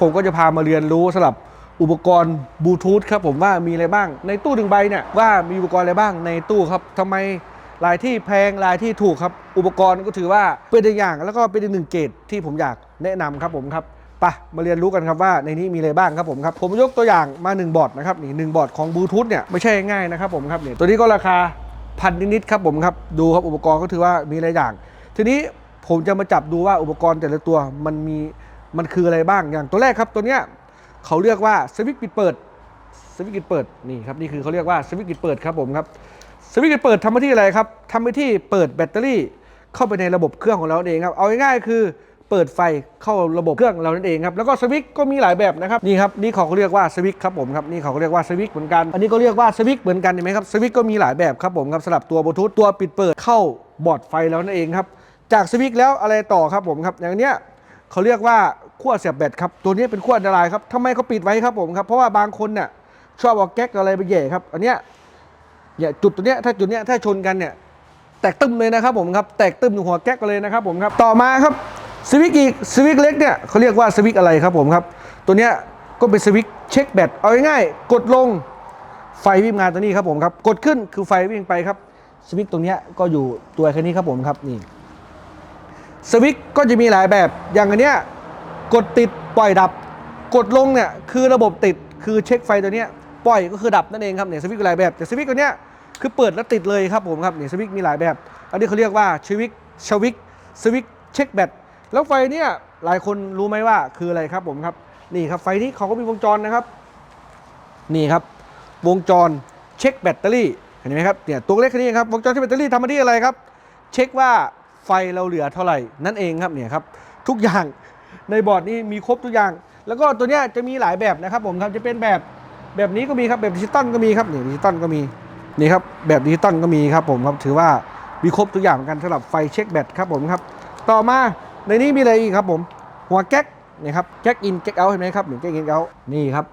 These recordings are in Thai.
ผมก็จะพามาเรียนรู้สำหรับอุปกรณ์บลูทูธครับผมว่ามีอะไรบ้าง ในตู้หนึ่งใบเนี่ยว่ามีอุปกรณ์อะไรบ้างในตู้ครับทำไมรายที่แพงรายที่ถูกครับ อุปกรณ์ก็ถือว่าเป็นตัวอย่างแล้วก็เป็นอีกหนึ่งเกรดที่ผมอยากแนะนำครับผมครับไปะมาเรียนรู้กันครับว่าในนี้มีอะไรบ้างครับผมครับผมยกตัวอย่างมา 1 บอร์ดนะครับนี่หนึ่งบอร์ดของบลูทูธเนี่ยไม่ใช่ง่ายนะครับผมครับเนี่ยตัวนี้ก็ราคาพันนิดๆครับผมครับดูครับอุปกรณ์ก็ถือว่ามีหลายอย่าง ทีนี้ผมจะมาจับดูว่าอุปกรณ์แต่ละตัวมันมี มันคืออะไรบ้างอย่างตัวแรกครับตัวเนี้ยเขาเรียกว่าสวิตช์ปิดเปิดสวิตช์ปิดเปิดนี่ครับนี่คือเขาเรียกว่าสวิตช์ปิดเปิดครับผมครับสวิตช์ปิดเปิดทำหน้าที่อะไรครับทำหน้าที่เปิดแบตเตอรี่เข้าไปในระบบเครื่องของเราเองครับเอาง่ายๆคือเปิดไฟเข้าระบบเครื่องเรานั่นเองครับแล้วก็สวิตช์ก็มีหลายแบบนะครับนี่ครับนี่เขาเรียกว่าสวิตช์ครับผมครับนี่เขาเรียกว่าสวิตช์เหมือนกันอันนี้ก็เรียกว่าสวิตช์เหมือนกันเห็นไหมครับสวิตช์ก็มีหลายแบบครับผมครับสำหรับตัวบลูทูธตัวปิดเปิดเข้าบอร์ดไฟแล้วนั่นเองครับจากสวิตช์แล้วอะไรต่อครับผมครับอย่างเนี้ยเขาเรียกว่า ขั้วเสียบแบตครับตัวนี้เป็นขั้วอันตรายครับทำไมเขาปิดไว้ครับผมครับเพราะว่าบางคนเนี่ยชอบเอาแก๊กอะไรไปแย่ครับ อันเนี้ยเนี่ยจุดตัวเนี้ยถ้าจุดเนี้ยถ้าชนกันเนี่ยแตกตึมเลยนะครับผมครับแตกตึมหัวแก๊กเลยนะครับผมครับต่อมาครับสวิกอีกสวิกเล็กเนี่ยเขาเรียกว่าสวิกอะไรครับผมครับตัวเนี้ยก็เป็นสวิกเช็คแบตเอาง่ายๆกดลงไฟวิ่งมานตัวนี้ครับผมครับกดขึ้นคือไฟวิ่งไปครับสวิกตรงเนี้ยก็อยู่ตัวแค่นี้ครับผมครับนี่สวิกก็จะมีหลายแบบอย่างอันเนี้ย กดติดปล่อยดับ กดลงเนี่ยคือระบบติดคือเช็คไฟตัวเนี้ยปล่อยก็คือดับนั่นเองครับเนี่ยสวิกหลายแบบแต่สวิกตัวเนี้ยคือเปิดแล้วติดเลยครับผมครับเนี่ยสวิกมีหลายแบบ อันนี้เขาเรียกว่าชวิกชวิกสวิกเช็คแบตแล้วไฟเนี่ยหลายคนรู้ไหมว่าคืออะไรครับผมครับนี่ครับไฟนี้เขาก็มีวงจรนะครับ นี่ครับ วงจรเช็คแบตเตอรี่เห็นไหมครับเนี่ยตัวเล็กแค่นี้ครับวงจรเช็คแบตเตอรี่ทำหน้าที่อะไรครับ เช็คว่าไฟเราเหลือเท่าไหร่นั่นเองครับเนี่ยครับทุกอย่าง ในบอร์ดนี้มีครบทุกอย่าง แล้วก็ตัวเนี้ยจะมีหลายแบบนะครับผมครับจะเป็นแบบแบบนี้ก็มีครับแบบดิจิตอลก็มีครับนี่ดิจิตอลก็มีนี่ครับแบบดิจิตอลก็มีครับผมครับถือว่ามีครบทุกอย่างเหมือนกันสำหรับไฟเช็คแบตครับผมครับ ต่อมาในนี้มีอะไรอีกครับผมหัวแก๊กนี่ครับแก๊กอินแก๊กเอาเห็นไหมครับหนึ่งแก๊กอินเอานี่ครับ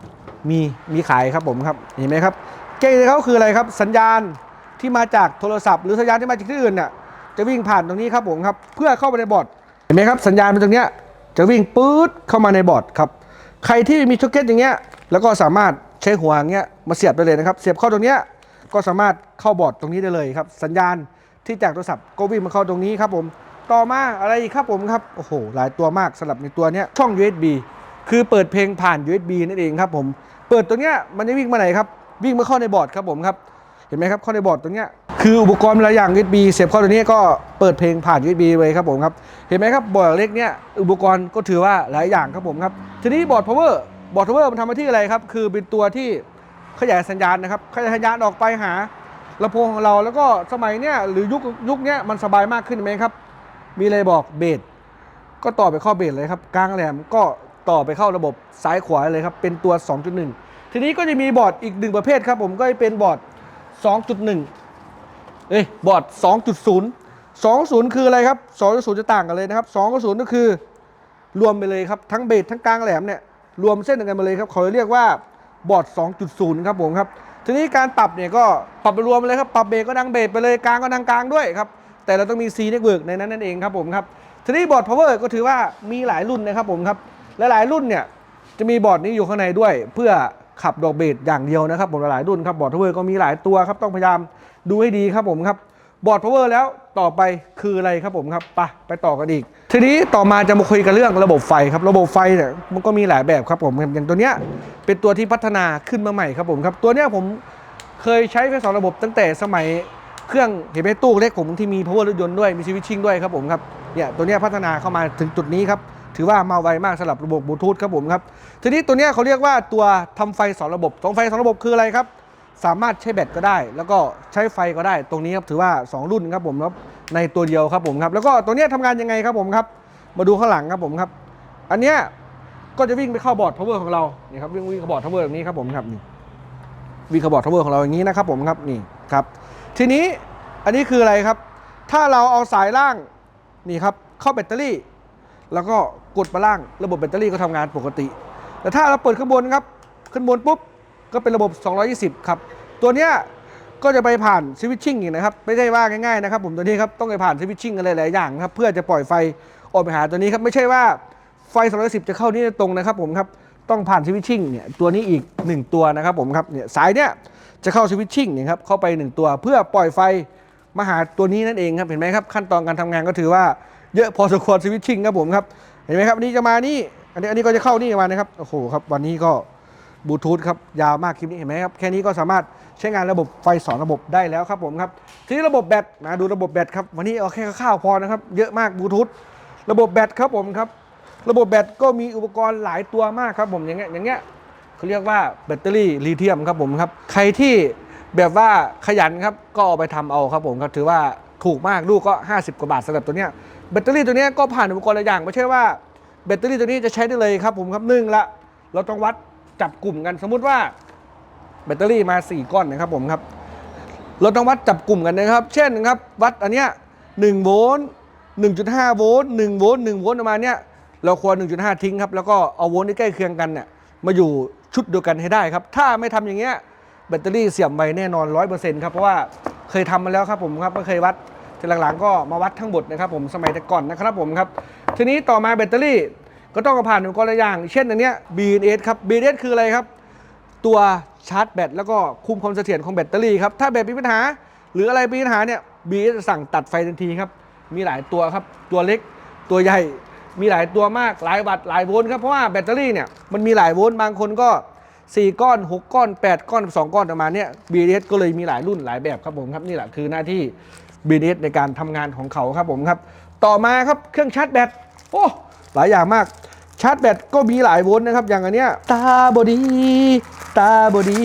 มีมีขายครับผมครับเห็นไหมครับแก๊กอินเขาคืออะไรครับ สัญญาณที่มาจากโทรศัพท์ หรือสัญญาณที่มาจากที่อื่นน่ะจะวิ่งผ่านตรงนี้ครับผมครับเพื่อเข้าไปในบอร์ดเห็นไหมครับสัญญาณเป็นตรงเนี้ย จะวิ่งปื๊ดเข้ามาในบอร์ดครับ ใครที่มีช็อคเก็ตอย่างเงี้ย แล้วก็สามารถใช้หัวอย่างเงี้ยมาเสียบได้เลยนะครับ เสียบเข้าตรงเนี้ยก็สามารถเข้าบอร์ดตรงนี้ได้เลยครับ สัญญาณที่จากโทรศัพท์ก็วิ่งมาเข้าตรงนี้ครับผม ต่อมาอะไรอีกครับผมครับ โอ้โห หลายตัวมากสำหรับในตัวเนี้ยช่อง USB คือเปิดเพลงผ่าน USB นั่นเองครับผม เปิดตรงเนี้ยมันจะวิ่งมาไหนครับ วิ่งมาเข้าในบอร์ดครับผมครับ เห็นไหมครับเข้าในบอร์ดตรงเนี้ย คืออุปกรณ์หลายอย่าง USB เสียบเข้าตัวนี้ก็เปิดเพลงผ่าน USB เลยครับผมครับ เห็นไหมครับบอร์ดเล็กเนี้ยอุปกรณ์ก็ถือว่าหลายอย่างครับผมครับ ทีนี้บอร์ด power บอร์ด power มันทำหน้าที่อะไรครับ คือเป็นตัวที่ขยายสัญญาณนะครับ ขยายสัญญาณออกไปหาลำโพงของเราแล้วก็สมัยเนี้ยหรือยุคยุคเนี้ยมันสบายมากขึ้นเห็นไหมครับ มีอะไรบอกเบสก็ต่อไปเข้าเบสเลยครับกลางแหลมก็ต่อไปเข้าระบบซ้ายขวาเลยครับ เป็นตัว 2.1 ทีนี้ก็จะมีบอร์ดอีกหนึ่งประเภทครับผมก็จะเป็นบอร์ด 2.1 เอ้ยบอร์ด 2.0 20 คืออะไรครับ 2.0 จะต่างกันเลยนะครับ 2.0 ก็คือ รวมไปเลยครับ ทั้งเบสทั้งกลางแหลมเนี่ย รวมเส้นกันมาเลยครับ เขาเรียกว่าบอร์ด 2.0 ครับผมครับ ทีนี้การปรับเนี่ยก็ปรับไปรวมไปเลยครับ ปรับเบสก็ดังเบสไปเลย กลางก็ดังกลางด้วยครับ แต่เราต้องมี C network ในนั้นนั่นเองครับผมครับ ทีนี้บอร์ด power ก็ถือว่ามีหลายรุ่นนะครับผมครับ หลายรุ่นเนี่ยจะมีบอร์ดนี้อยู่ข้างในด้วย เพื่อ ขับดอกเบสอย่างเดียวนะครับผมหลายรุ่นครับบอร์ดพาวเวอร์ก็มีหลายตัวครับต้องพยายามดูให้ดีครับผมครับบอร์ดพาวเวอร์แล้วต่อไปคืออะไรครับผมครับไปไปต่อกันอีก ทีนี้ต่อมาจะมาคุยกันเรื่องระบบไฟครับระบบไฟเนี่ยมันก็มีหลายแบบครับผมอย่างตัวเนี้ยเป็นตัวที่พัฒนาขึ้นมาใหม่ครับผมครับตัวเนี้ยผมเคยใช้ไฟสองระบบตั้งแต่สมัยเครื่องเห็นไหมตู้เล็กผมที่มี power รถยนต์ด้วยมีสวิตชิ่งด้วยครับผมครับเนี่ยตัวเนี้ยพัฒนาเข้ามาถึงจุดนี้ครับ ถือว่ามาไวมากสำหรับระบบบลูทูธครับผมครับ ทีนี้ตัวนี้เขาเรียกว่าตัวทำไฟสองระบบสองไฟสองระบบคืออะไรครับ สามารถใช้แบตก็ได้ แล้วก็ใช้ไฟก็ได้ ตรงนี้ครับถือว่า 2 รุ่นครับผมครับในตัวเดียวครับผมครับแล้วก็ตัวนี้ยทำงานยังไงครับผมครับ มาดูข้างหลังครับผมครับ อันเนี้ยก็จะวิ่งไปเข้าบอร์ด power ของเรานี่ครับวิ่งวิ่งเข้าบอร์ด power แบบนี้ครับผมครับนี่วิ่งเข้าบอร์ด power ของเราอย่างนี้นะครับผมครับนี่ครับ ทีนี้อันนี้คืออะไรครับ ถ้าเราเอาสายล่างนี่ครับเข้าแบตเตอรี่ แล้วก็กดมาล่างระบบแบตเตอรี่ก็ทำงานปกติ แต่ถ้าเราเปิดข้างบนครับขึ้นบนปุ๊บก็เป็นระบบ 220 ครับ ตัวเนี้ยก็จะไปผ่านสวิตชิ่งอีกนะครับ ไม่ใช่ว่าง่ายๆนะครับผมตัวนี้ครับต้องไปผ่านสวิตชิ่งอะไรหลายอย่างครับเพื่อจะปล่อยไฟออกไปหาตัวนี้ครับไม่ใช่ว่าไฟ 210 จะเข้านี่ตรงนะครับผมครับต้องผ่านสวิตชิ่งเนี่ยตัวนี้อีก 1 ตัวนะครับผมครับเนี่ยสายเนี่ยจะเข้าสวิตชิ่งเนี่ยครับเข้าไป 1 ตัว เพื่อปล่อยไฟมาหาตัวนี้นั่นเองครับเห็นไหมครับขั้นตอนการทำงานก็ถือว่า เยอะพอสมควรสวิตชิ่งครับผมครับเห็นไหมครับนี้จะมานี่อันนี้อันนี้ก็จะเข้านี่มานะครับโอ้โหครับวันนี้ก็บลูทูธครับยาวมากคลิปนี้เห็นไหมครับแค่นี้ก็สามารถใช้งานระบบไฟสองระบบได้แล้วครับผมครับทีนี้ระบบแบตมาดูระบบแบตครับวันนี้เอาแค่ข้าวพอนะครับเยอะมากบลูทูธระบบแบตครับผมครับระบบแบตก็มีอุปกรณ์หลายตัวมากครับผมอย่างเงี้ยอย่างเงี้ยเขาเรียกว่าแบตเตอรี่ลิเธียมครับผมครับใครที่แบบว่าขยันครับก็เอาไปทำเอาครับผมครับถือว่าถูกมากลูกก็ 50 กว่าบาทสำหรับตัวเนี้ย แบตเตอรี่ตัวนี้ก็ผ่านอุปกรณ์หลายอย่างไม่ใช่ว่าแบตเตอรี่ตัวนี้จะใช้ได้เลยครับผมครับหนึ่งละเราต้องวัดจับกลุ่มกันสมมุติว่าแบตเตอรี่มา 4 ก้อนนะครับผมครับเราต้องวัดจับกลุ่มกันนะครับ เช่นนะครับวัดอันเนี้ย1โวลต์1.5โวลต์1โวลต์1โวลต์ประมาณเนี้ยเราควร 1.5 ทิ้งครับแล้วก็เอาโวลต์ที่ใกล้เคียงกันเนี่ยมาอยู่ชุดเดียวกันให้ได้ครับ ถ้าไม่ทำอย่างเงี้ยแบตเตอรี่เสื่อมไปแน่นอน 100%ครับเพราะว่าเคยทำมาแล้วครับผมครับก็เคยวัด ทีหลังๆก็มาวัดทั้งหมดนะครับผมสมัยแต่ก่อนนะครับผมครับ ทีนี้ต่อมาแบตเตอรี่ก็ต้องผ่านอุปกรณ์หลายอย่าง เช่นอันเนี้ย BNS ครับ BNS คืออะไรครับ ตัวชาร์จแบตแล้วก็คุมความเสถียรของแบตเตอรี่ครับ ถ้าแบตมีปัญหา หรืออะไรมีปัญหาเนี่ยบีจะสั่งตัดไฟทันทีครับ มีหลายตัวครับ ตัวเล็ก ตัวใหญ่ มีหลายตัวมาก หลายวัตต์หลายโวลต์ครับ เพราะว่าแบตเตอรี่เนี่ยมันมีหลายโวลต์ บางคนก็ 4 ก้อน 6 ก้อน 8 ก้อน 2 ก้อนประมาณเนี้ย BDS ก็เลยมีหลายรุ่นหลายแบบครับผมครับนี่แหละคือหน้าที่ BDS ในการทำงานของเขาครับผมครับ ต่อมาครับเครื่องชาร์จแบตโอ้หลายอย่างมากชาร์จแบตก็มีหลายโวลต์นะครับ อย่างอันเนี้ยตาบอดี ตาบอดี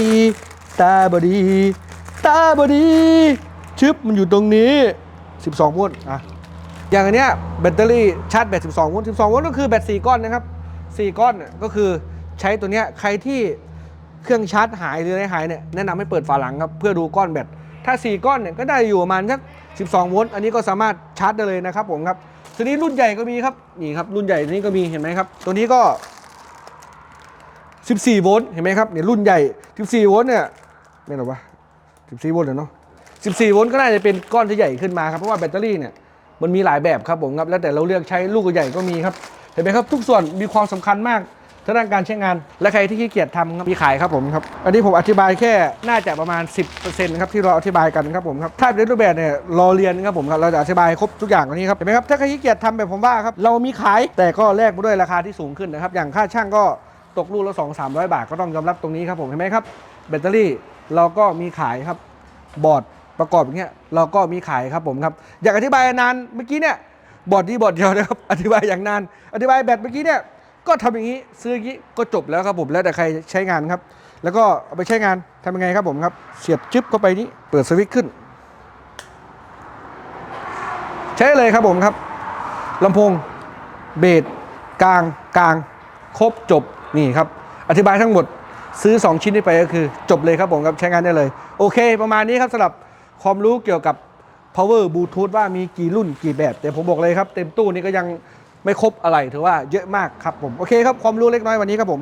ตาบอดี ตาบอดี ชึบมันอยู่ตรงนี้ 12 โวลต์อะอย่างอันเนี้ยแบตเตอรี่ชาร์จแบต 12 โวลต์ 12 โวลต์ก็คือแบต 4 ก้อนนะครับ 4 ก้อนก็คือใช้ตัวเนี้ยใครที่เครื่องชาร์จหายหรืออะไรหายเนี่ยแนะนำให้เปิดฝาหลังครับ เพื่อดูก้อนแบต ถ้า 4 ก้อนเนี่ยก็ได้อยู่ประมาณสัก 12 โวลต์ อันนี้ก็สามารถชาร์จได้เลยนะครับผมครับ ทีนี้รุ่นใหญ่ก็มีครับ นี่ครับรุ่นใหญ่นี้ก็มีเห็นไหมครับ ตัวนี้ก็ 14 โวลต์ เห็นไหมครับเนี่ยรุ่นใหญ่ 14 โวลต์เนี่ยไม่หรอวะ 14 โวลต์เหรอเนาะ 14 โวลต์ก็น่าจะเป็นก้อนที่ใหญ่ขึ้นมาครับ เพราะว่าแบตเตอรี่เนี่ยมันมีหลายแบบครับผมครับ แล้วแต่เราเลือกใช้ลูกใหญ่ก็มีครับ เห็นไหมครับทุกส่วนมีความสำคัญมาก ทางด้านการใช้งาน และใครที่ขี้เกียจทำครับมีขายครับผมครับ อันนี้ผมอธิบายแค่น่าจะประมาณ 10%ครับที่เราอธิบายกันครับผมครับ ถ้าเป็นรูปแบบเนี่ยรอเรียนครับผมครับ เราจะอธิบายครบทุกอย่างวันนี้ครับ เห็นไหมครับ ถ้าใครขี้เกียจทำแบบผมว่าครับ เรามีขาย แต่ก็แลกมาด้วยราคาที่สูงขึ้นนะครับ อย่างค่าช่างก็ตกลูกละ2 3 0 0 บาท ก็ต้องยอมรับตรงนี้ครับผม เห็นไหมครับ แบตเตอรี่เราก็มีขายครับ บอร์ดประกอบอย่างเงี้ยเราก็มีขายครับผมครับ อยากอธิบายนานเมื่อกี้เนี่ยบอร์ดนี้บอร์ดเดียวนะครับ อธิบายอย่างนาน อธิบายแบตเมื่อกี้เนี่ย ก็ทำอย่างนี้ซื้ออย่างนี้ก็จบแล้วครับผมแล้วแต่ใครใช้งานครับ แล้วก็เอาไปใช้งานทำยังไงครับผมครับ เสียบจิ๊บเข้าไปนี้เปิดสวิตช์ขึ้น ใช้เลยครับผมครับลำโพงเบสกลางกลาง ครบจบนี่ครับ อธิบายทั้งหมดซื้อ 2 ชิ้นนี้ไปก็คือ จบเลยครับผมครับใช้งานได้เลย โอเค ประมาณนี้ครับสำหรับความรู้เกี่ยวกับ power bluetooth ว่ามีกี่รุ่นกี่แบบ แต่ผมบอกเลยครับ เต็มตู้นี้ก็ยัง ไม่ครบอะไรถือว่าเยอะมากครับผมโอเคครับความรู้เล็กน้อยวันนี้ครับผม